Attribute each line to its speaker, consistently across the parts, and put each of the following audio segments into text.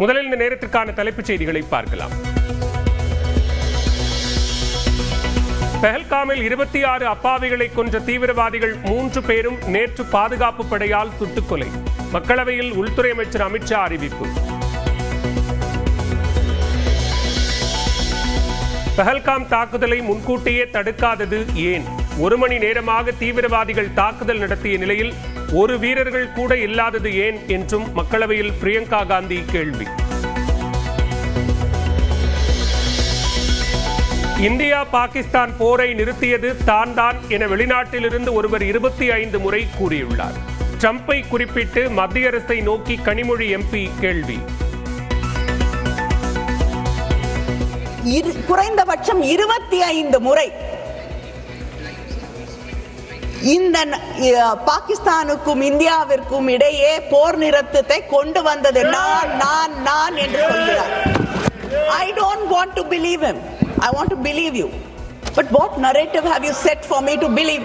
Speaker 1: முதலில் இந்த நேரத்திற்கான தலைப்புச் செய்திகளை பார்க்கலாம். பெஹல்காமில் இருபத்தி ஆறு அப்பாவிகளை கொன்ற தீவிரவாதிகள் மூன்று பேரும் நேற்று பாதுகாப்பு படையால் சுட்டுக்கொலை. மக்களவையில் உள்துறை அமைச்சர் அமித்ஷா அறிவிப்பு. பெஹல்காம் தாக்குதலை முன்கூட்டியே தடுக்காதது ஏன்? ஒரு மணி நேரமாக தீவிரவாதிகள் தாக்குதல் நடத்திய நிலையில் ஒரு வீரர்கள் கூட இல்லாதது ஏன் என்றும் மக்களவையில் பிரியங்கா காந்தி கேள்வி. இந்தியா பாகிஸ்தான் போரை நிறுத்தியது தான் தான் என வெளிநாட்டிலிருந்து ஒருவர் இருபத்தி ஐந்து முறை கூறியுள்ளார். ட்ரம்பை குறிப்பிட்டு மத்திய அரசை நோக்கி கனிமொழி எம்பி கேள்வி.
Speaker 2: குறைந்தபட்சம் இருபத்தி ஐந்து முறை. இந்த பாகிஸ்தானுக்கும் இந்தியாவிற்கும் இடையே போர் நிறுத்தத்தை கொண்டு வந்தது நான் நான் நான் என்று சொல்கிறார். I don't want to believe him. I want to believe you but what narrative have you set for me to believe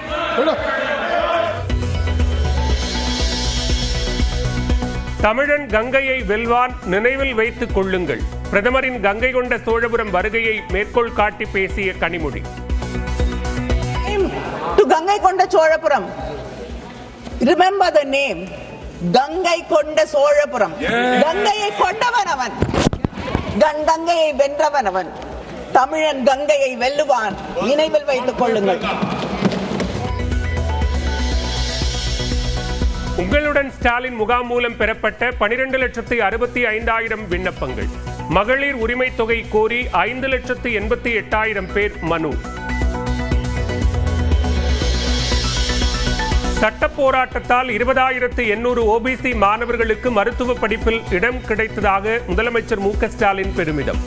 Speaker 1: தமிழன் கங்கையை வெல்வான் நினைவில் வைத்துக் கொள்ளுங்கள். பிரதமரின் கங்கை கொண்ட சோழபுரம் வருகையை மேற்கோள் காட்டி பேசிய Kanimozhi.
Speaker 2: To Gangaikonda Cholapuram remember the name Gangaikonda Cholapuram கங்கையை கொண்டவன் அவன் கங்- கங்கையை வென்றவன் அவன் தமிழன் கங்கையை வெல்லுவான் நினைவில் வைத்துக் கொள்ளுங்கள்
Speaker 1: உங்களுடன் ஸ்டாலின் முகாம் மூலம் பெறப்பட்ட பனிரெண்டு லட்சத்தி அறுபத்தி ஐந்தாயிரம் விண்ணப்பங்கள். மகளிர் உரிமை தொகை கோரி ஐந்து லட்சத்து எண்பத்தி எட்டாயிரம் பேர் மனு. சட்ட போராட்டத்தால் இருபதாயிரத்து எண்ணூறு ஓபிசி மாணவர்களுக்கு மருத்துவ படிப்பில் இடம் கிடைத்ததாக முதலமைச்சர் மு ஸ்டாலின் பெருமிதம்.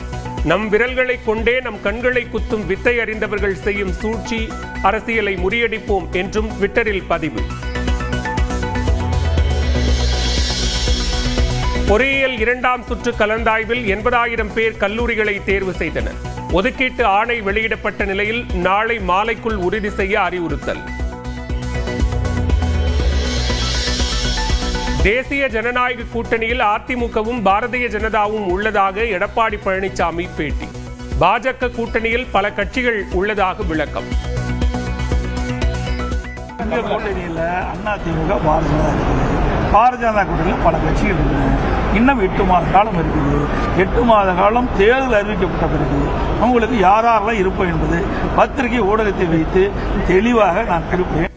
Speaker 1: நம் விரல்களை கொண்டே நம் கண்களை குத்தும் வித்தை அறிந்தவர்கள் செய்யும் சூழ்ச்சி அரசியலை முறியடிப்போம் என்றும் ட்விட்டரில் பதிவு. பொறியியல் இரண்டாம் சுற்று கலந்தாய்வில் எண்பதாயிரம் பேர் கல்லூரிகளை தேர்வு செய்தனர். ஒதுக்கீட்டு ஆணை வெளியிடப்பட்ட நிலையில் நாளை மாலைக்குள் உறுதி செய்ய அறிவுறுத்தல். தேசிய ஜனநாயக கூட்டணியில் அதிமுகவும் பாரதிய ஜனதாவும் உள்ளதாக எடப்பாடி பழனிசாமி பேட்டி. பாஜக கூட்டணியில் பல கட்சிகள் உள்ளதாக விளக்கம்.
Speaker 3: எங்க கூட்டணியில் அண்ணா திமுக பாரதிய ஜனதா பாரதிய ஜனதா கூட்டணியில் பல கட்சிகள் இருக்குது இன்னும் எட்டு மாத காலம் இருக்குது. எட்டு மாத காலம் தேர்தல் அறிவிக்கப்பட்ட பிறகு அவங்களுக்கு யாரெல்லாம் இருப்போம் என்பது பத்திரிகை ஊடகத்தை வைத்து தெளிவாக நான் திருப்பேன்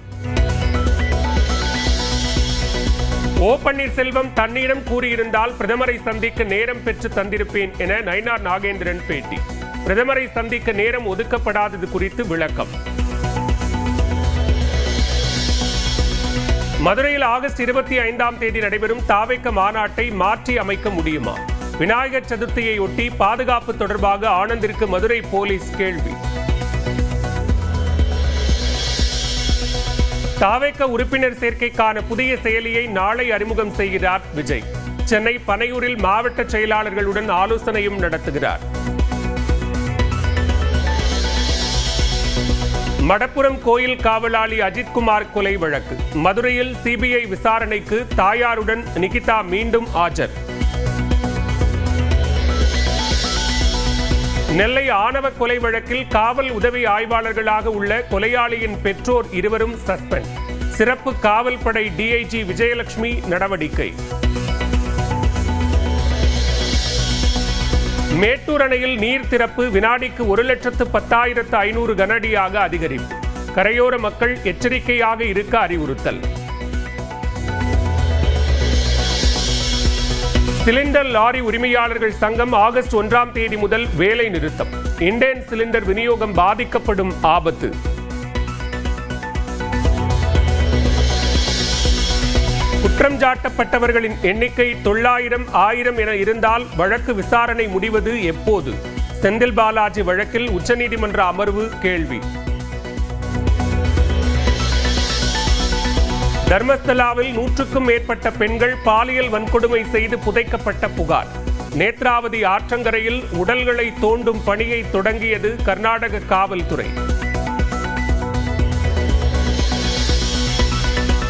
Speaker 1: ஓ பன்னீர்செல்வம் தன்னிடம் கூறியிருந்தால் பிரதமரை சந்திக்க நேரம் பெற்று தந்திருப்பேன் என நயினார் நாகேந்திரன் பேட்டி. பிரதமரை சந்திக்க நேரம் ஒதுக்கப்படாதது குறித்து விளக்கம். மதுரையில் ஆகஸ்ட் இருபத்தி ஐந்தாம் தேதி நடைபெறும் தாவைக்க மாநாட்டை மாற்றி அமைக்க முடியுமா? விநாயகர் சதுர்த்தியை ஒட்டி பாதுகாப்பு தொடர்பாக ஆனந்திற்கு மதுரை போலீஸ் கேள்வி. தாவேக்க உறுப்பினர் சேர்க்கைக்கான புதிய செயலியை நாளை அறிமுகம் செய்கிறார் விஜய். சென்னை பனையூரில் மாவட்ட செயலாளர்களுடன் ஆலோசனையும் நடத்துகிறார். மடப்புரம் கோயில் காவலாளி அஜித்குமார் கொலை வழக்கு. மதுரையில் சிபிஐ விசாரணைக்கு தாயாருடன் நிகிதா மீண்டும் ஆஜர். நெல்லை ஆணவ கொலை வழக்கில் காவல் உதவி ஆய்வாளர்களாக உள்ள கொலையாளியின் பெற்றோர் இருவரும் சஸ்பெண்ட். சிறப்பு காவல் படை டிஐஜி விஜயலட்சுமி நடவடிக்கை. மேட்டூர் அணையில் நீர் திறப்பு வினாடிக்கு ஒரு லட்சத்து பத்தாயிரத்து ஐநூறு கனஅடியாக அதிகரிப்பு. கரையோர மக்கள் எச்சரிக்கையாக இருக்க அறிவுறுத்தல். சிலிண்டர் லாரி உரிமையாளர்கள் சங்கம் ஆகஸ்ட் ஒன்றாம் தேதி முதல் வேலை நிறுத்தம். இண்டேன் சிலிண்டர் விநியோகம் பாதிக்கப்படும் ஆபத்து. குற்றம் சாட்டப்பட்டவர்களின் எண்ணிக்கை தொள்ளாயிரம் ஆயிரம் என இருந்தால் வழக்கு விசாரணை முடிவது எப்போது? செந்தில் பாலாஜி வழக்கில் உச்சநீதிமன்ற அமர்வு கேள்வி. தர்மஸ்தலாவில் நூற்றுக்கும் மேற்பட்ட பெண்கள் பாலியல் வன்கொடுமை செய்து புதைக்கப்பட்ட புகார். நேத்ராவதி ஆற்றங்கரையில் உடல்களை தோண்டும் பணியை தொடங்கியது கர்நாடக காவல்துறை.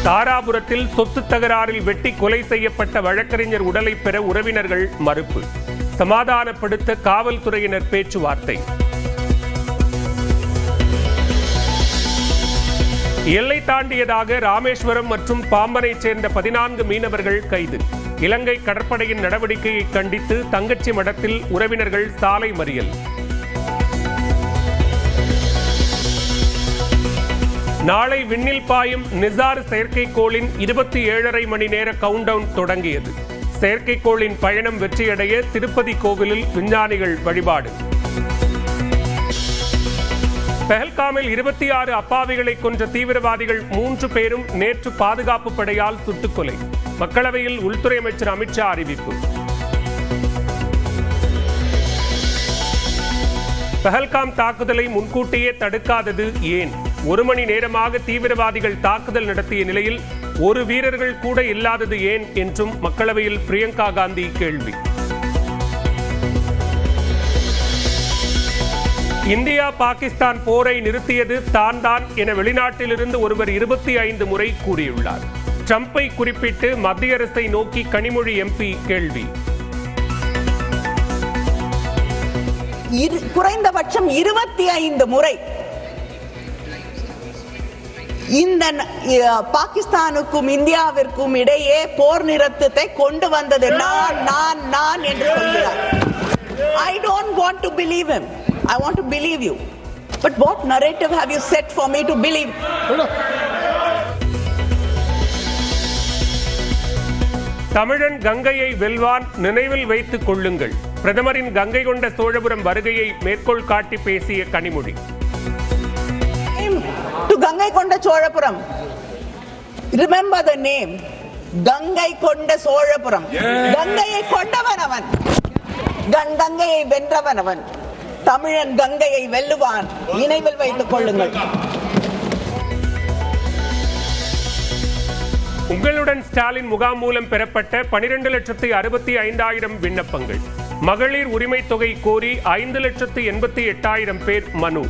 Speaker 1: தாராபுரத்தில் சொத்து தகராறில் வெட்டி கொலை செய்யப்பட்ட வழக்கறிஞர் உடலை பெற உறவினர்கள் மறுப்பு. சமாதானப்படுத்த காவல்துறையினர் பேச்சுவார்த்தை. எல்லை தாண்டியதாக ராமேஸ்வரம் மற்றும் பாம்பனைச் சேர்ந்த பதினான்கு மீனவர்கள் கைது. இலங்கை கடற்படையின் நடவடிக்கையை கண்டித்து தங்கச்சி மடத்தில் உறவினர்கள் சாலை மறியல். நாளை விண்ணில் பாயும் நிசார் செயற்கைக்கோளின் இருபத்தி ஏழரை மணி நேர கவுண்டவுன் தொடங்கியது. செயற்கைக்கோளின் பயணம் வெற்றியடைய திருப்பதி கோவிலில் விஞ்ஞானிகள் வழிபாடு. பெஹல்காமில் இருபத்தி ஆறு அப்பாவிகளை கொன்ற தீவிரவாதிகள் மூன்று பேரும் நேற்று பாதுகாப்பு படையால் சுட்டுக்கொலை. மக்களவையில் உள்துறை அமைச்சர் அமித்ஷா அறிவிப்பு. பெஹல்காம் தாக்குதலை முன்கூட்டியே தடுக்காதது ஏன்? ஒரு மணி நேரமாக தீவிரவாதிகள் தாக்குதல் நடத்திய நிலையில் ஒரு வீரர்கள் கூட இல்லாதது ஏன் என்றும் மக்களவையில் பிரியங்கா காந்தி கேள்வி. இந்தியா பாகிஸ்தான் போரை நிறுத்தியது தான் தான் என வெளிநாட்டிலிருந்து ஒருவர் இருபத்தி ஐந்து முறை கூறியுள்ளார். ட்ரம்பை குறிப்பிட்டு மத்திய அரசை நோக்கி கனிமொழி எம்பி கேள்வி.
Speaker 2: குறைந்தபட்சம் இருபத்தி ஐந்து முறை இந்த பாகிஸ்தானுக்கும் இந்தியாவிற்கும் இடையே போர் நிறுத்தத்தை கொண்டு வந்தது நான் நான் நான் என்று சொல்கிறார். I don't want to believe him. I want to believe you but what narrative have you set for me to believe
Speaker 1: தமிழன் கங்கையை வெல்வான் நினைவில் வைத்துக் கொள்ளுங்கள். பிரதமரின் கங்கை கொண்ட சோழபுரம் வருகையை மேற்கோள் காட்டி பேசிய Kanimozhi.
Speaker 2: To Gangaikonda Cholapuram. Remember the name Gangaikonda Cholapuram. கங்கையை கொண்டவன் அவன். கங்- கங்கையை வென்றவன் அவன். தமிழன் கங்கையை வெல்லுவான். நினைவில் வைத்துக் கொள்ளுங்கள்.
Speaker 1: உங்களுடன் ஸ்டாலின் முகாம் மூலம் பெறப்பட்ட பனிரெண்டு லட்சத்து அறுபத்தி ஐந்தாயிரம் விண்ணப்பங்கள். மகளிர் உரிமை தொகை கோரி ஐந்து லட்சத்து எண்பத்தி எட்டாயிரம் பேர் மனு.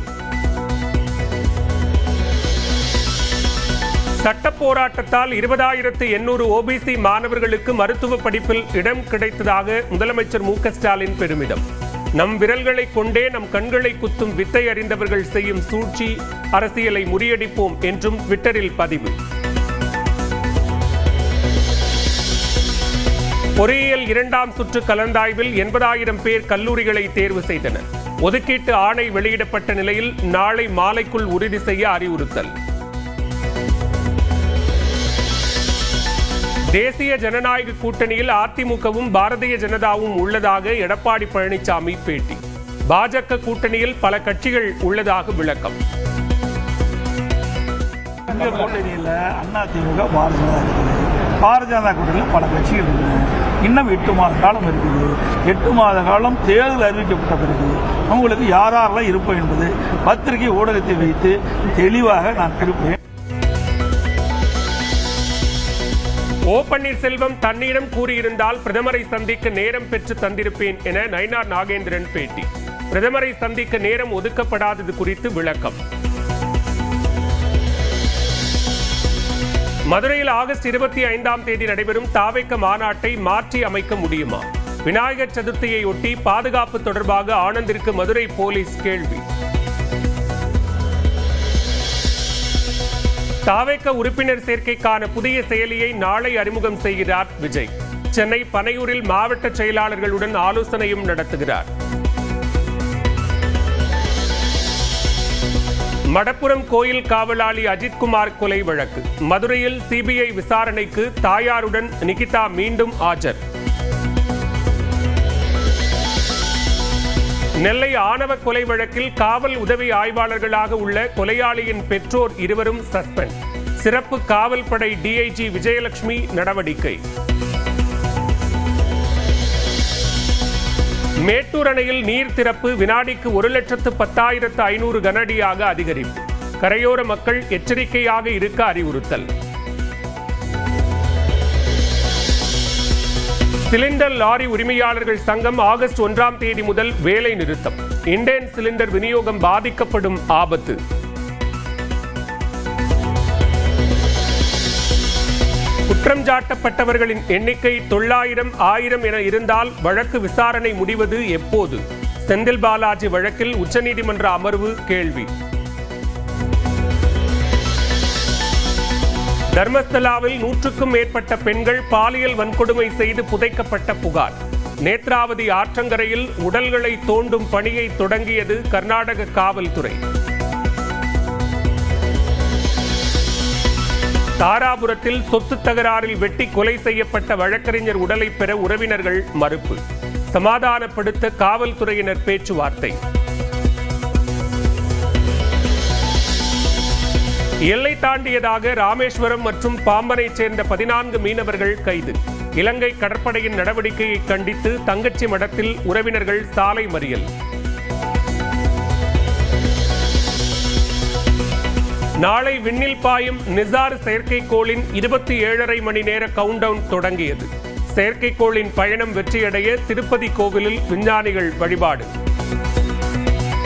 Speaker 1: சட்ட போராட்டத்தால் இருபதாயிரத்து எண்ணூறு ஓபிசி மாணவர்களுக்கு மருத்துவ படிப்பில் இடம் கிடைத்ததாக முதலமைச்சர் மு ஸ்டாலின் பெருமிதம். நம் விரல்களை கொண்டே நம் கண்களை குத்தும் வித்தை அறிந்தவர்கள் செய்யும் சூழ்ச்சி அரசியலை முறியடிப்போம் என்றும் ட்விட்டரில் பதிவு. பொறியியல் இரண்டாம் சுற்று கலந்தாய்வில் எண்பதாயிரம் பேர் கல்லூரிகளை தேர்வு செய்தனர். ஒதுக்கீட்டு ஆணை வெளியிடப்பட்ட நிலையில் நாளை மாலைக்குள் உறுதி செய்ய அறிவுறுத்தல். தேசிய ஜனநாயக கூட்டணியில் அதிமுகவும் பாரதிய ஜனதாவும் உள்ளதாக எடப்பாடி பழனிசாமி பேட்டி. பாஜக கூட்டணியில் பல கட்சிகள் உள்ளதாக விளக்கம்.
Speaker 3: கூட்டணியில் அண்ணா திமுக பாரதிய ஜனதா இருக்குது பாரதிய ஜனதா கூட்டணியில் பல கட்சிகள் இருக்குது. இன்னும் எட்டு மாத காலம் இருக்குது. எட்டு மாத காலம் தேர்தல் அறிவிக்கப்பட்ட பிறகு அவங்களுக்கு யாரெல்லாம் இருப்போம் என்பது பத்திரிகை ஊடகத்தை வைத்து தெளிவாக நான் இருப்பேன்
Speaker 1: ஓ பன்னீர்செல்வம் தன்னிடம் கூறியிருந்தால் பிரதமரை சந்திக்க நேரம் பெற்று தந்திருப்பேன் என நயினார் நாகேந்திரன் பேட்டி. பிரதமரை சந்திக்க நேரம் ஒதுக்கப்படாதது குறித்து விளக்கம். மதுரையில் ஆகஸ்ட் இருபத்தி ஐந்தாம் தேதி நடைபெறும் தாவைக்க மாநாட்டை மாற்றி அமைக்க முடியுமா? விநாயகர் சதுர்த்தியை ஒட்டி பாதுகாப்பு தொடர்பாக ஆனந்திற்கு மதுரை போலீஸ் கேள்வி. தாவேக்க உறுப்பினர் சேர்க்கைக்கான புதிய செயலியை நாளை அறிமுகம் செய்கிறார் விஜய். சென்னை பனையூரில் மாவட்ட செயலாளர்களுடன் ஆலோசனையும் நடத்துகிறார். மடப்புரம் கோயில் காவலாளி அஜித்குமார் கொலை வழக்கு. மதுரையில் சிபிஐ விசாரணைக்கு தாயாருடன் நிகிதா மீண்டும் ஆஜர். நெல்லை ஆணவ கொலை வழக்கில் காவல் உதவி ஆய்வாளர்களாக உள்ள கொலையாளியின் பெற்றோர் இருவரும் சஸ்பெண்ட். சிறப்பு காவல் படை டிஐஜி விஜயலட்சுமி நடவடிக்கை. மேட்டூர் அணையில் நீர் திறப்பு வினாடிக்கு ஒரு லட்சத்து பத்தாயிரத்து ஐநூறு கனஅடியாக அதிகரிப்பு. கரையோர மக்கள் எச்சரிக்கையாக இருக்க அறிவுறுத்தல். சிலிண்டர் லாரி உரிமையாளர்கள் சங்கம் ஆகஸ்ட் ஒன்றாம் தேதி முதல் வேலை நிறுத்தம். இண்டேன் சிலிண்டர் விநியோகம் பாதிக்கப்படும் ஆபத்து. குற்றம் சாட்டப்பட்டவர்களின் எண்ணிக்கை தொள்ளாயிரம் ஆயிரம் என இருந்தால் வழக்கு விசாரணை முடிவது எப்போது? செந்தில் பாலாஜி வழக்கில் உச்சநீதிமன்ற அமர்வு கேள்வி. தர்மஸ்தலாவில் நூற்றுக்கும் மேற்பட்ட பெண்கள் பாலியல் வன்கொடுமை செய்து புதைக்கப்பட்ட புகார். நேத்ராவதி ஆற்றங்கரையில் உடல்களை தோண்டும் பணியை தொடங்கியது கர்நாடக காவல்துறை. தாராபுரத்தில் சொத்து தகராறில் வெட்டி கொலை செய்யப்பட்ட வழக்கறிஞர் உடலை பெற உறவினர்கள் மறுப்பு. சமாதானப்படுத்த காவல்துறையினர் பேச்சுவார்த்தை. எல்லை தாண்டியதாக ராமேஸ்வரம் மற்றும் பாம்பனைச் சேர்ந்த பதினான்கு மீனவர்கள் கைது. இலங்கை கடற்படையின் நடவடிக்கையை கண்டித்து தங்கச்சி மடத்தில் உறவினர்கள் சாலை மறியல். நாளை விண்ணில் பாயும் நிசார் செயற்கைக்கோளின் இருபத்தி ஏழரை மணி நேர கவுண்டவுன் தொடங்கியது. செயற்கைக்கோளின் பயணம் வெற்றியடைய திருப்பதி கோவிலில் விஞ்ஞானிகள் வழிபாடு.